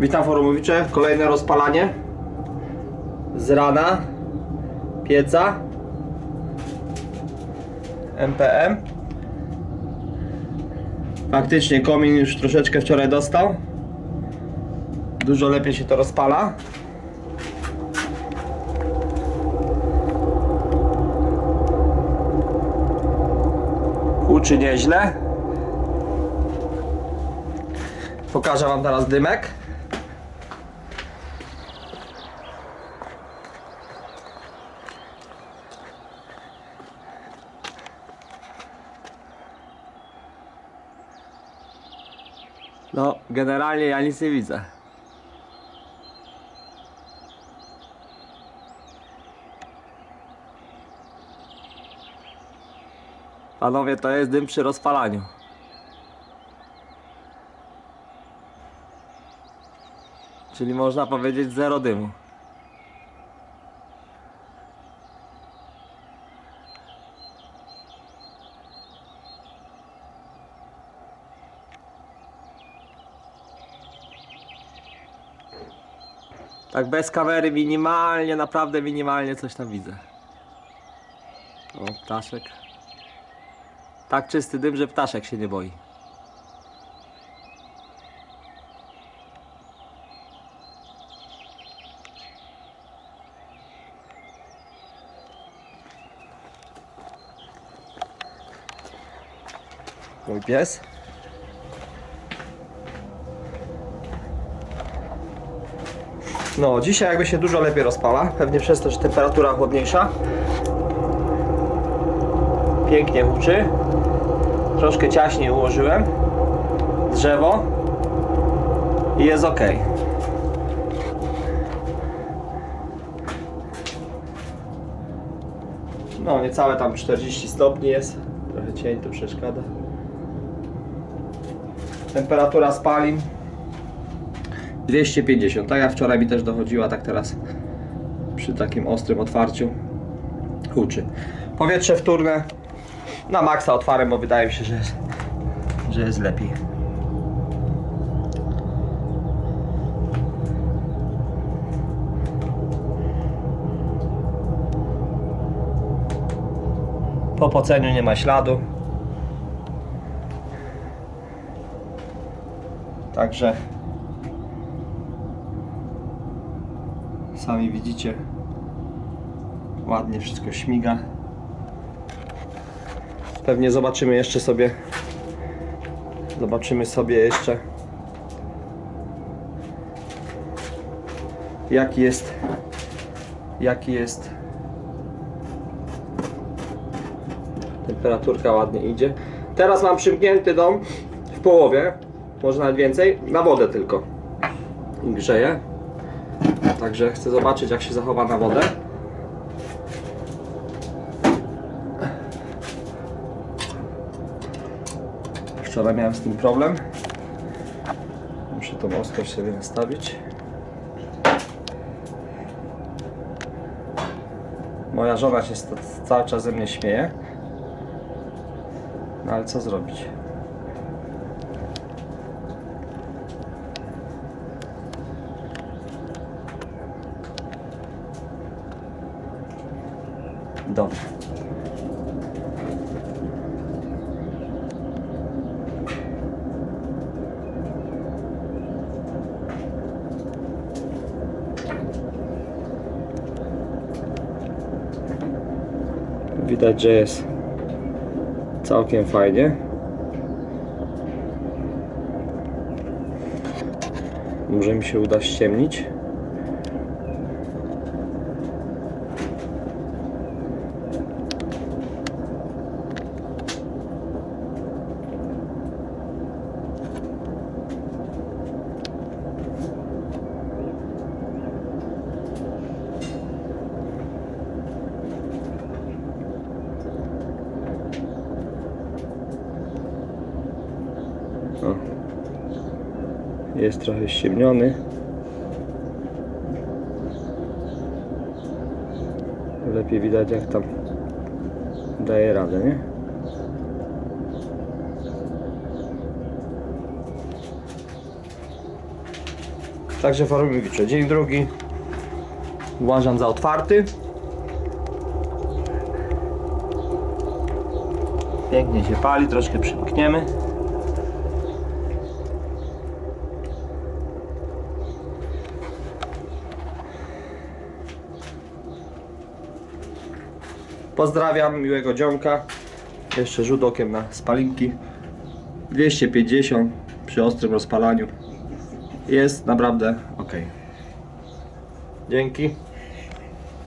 Witam forumowicze, kolejne rozpalanie. Z rana pieca. MPM Faktycznie komin już troszeczkę wczoraj dostał. Dużo lepiej się to rozpala. Huczy nieźle. Pokażę wam teraz dymek No, generalnie ja nic nie widzę. Panowie, to jest dym przy rozpalaniu. Czyli można powiedzieć zero dymu. Tak bez kamery minimalnie, naprawdę minimalnie coś tam widzę. O, ptaszek. Tak czysty dym, że ptaszek się nie boi. Mój pies. No, dzisiaj jakby się dużo lepiej rozpala. Pewnie przez to, że temperatura chłodniejsza. Pięknie huczy. Troszkę ciaśniej ułożyłem. Drzewo. I jest ok. No, niecałe tam 40 stopni jest. Trochę cień tu przeszkadza. Temperatura spalin 250. Tak jak wczoraj mi też dochodziła, tak teraz przy takim ostrym otwarciu huczy. Powietrze wtórne na maksa otwarłem, bo wydaje mi się, że że jest lepiej. Po poceniu nie ma śladu. Także sami widzicie ładnie wszystko śmiga. Pewnie zobaczymy jeszcze sobie zobaczymy sobie jeszcze jaki jest jaki jest temperaturka ładnie idzie. Teraz mam przymknięty dom w połowie, może nawet więcej, na wodę tylko i grzeje. Także chcę zobaczyć jak się zachowa na wodę. Wczoraj miałem z tym problem. Muszę tą ostrość sobie nastawić. Moja żona się cały czas ze mnie śmieje. No ale co zrobić? Dobra. Widać, że jest całkiem fajnie. Może mi się uda ściemnić. O. Jest trochę ściemniony. Lepiej widać jak tam daje radę, nie? Także farmowiczo. Dzień drugi. Uważam za otwarty. Pięknie się pali, troszkę przymkniemy. Pozdrawiam, miłego dzionka. Jeszcze rzut okiem na spalinki. 250 przy ostrym rozpalaniu. Jest naprawdę ok. Dzięki.